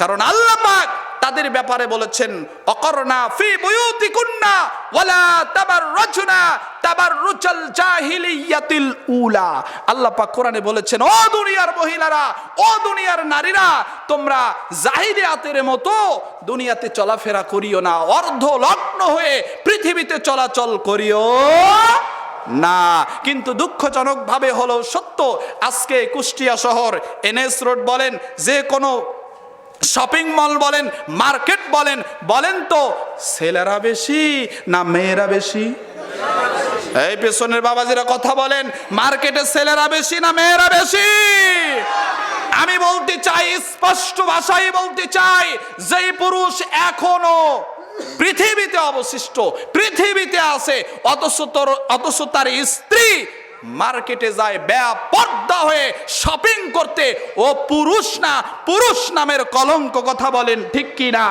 কারণ আল্লাহ পাক তাদের ব্যাপারে বলেছেন, অকরনা ফি বুয়ুতিকুন্না ওয়ালা তাবাররুজনা তাবাররুজাল জাহিলিয়াতিল উলা। আল্লাহ পাক কোরআনে বলেছেন, ও দুনিয়ার মহিলারা, ও দুনিয়ার নারীরা, তোমরা জাহিলিয়াতের মতো দুনিয়াতে চলাফেরা করিও না অর্ধ লগ্ন হয়ে পৃথিবীতে চলাচল করিও না। কিন্তু দুঃখজনকভাবে হলো সত্য, আজকে কুষ্টিয়া শহর এনএস রোড বলেন, যে কোনো শপিং মল বলেন মার্কেট বলেন বলেন তো, ছেলেরা বেশি না মেয়েরা বেশি? এই পেছনের বাবাজিরা কথা বলেন মার্কেটে ছেলেরা বেশি না মেয়েরা বেশি? আমি বলতে চাই, স্পষ্ট ভাষায় বলতে চাই, যেই পুরুষ এখনও পৃথিবীতে অবশিষ্ট, পৃথিবীতে আছে, অথচ তোর, অথচ তার স্ত্রী মার্কেটে যায় ব্যাপর্দা হয়ে শপিং করতে। ও পুরুষ না, পুরুষ নামের কলঙ্ক কথা বলেন, ঠিক কি না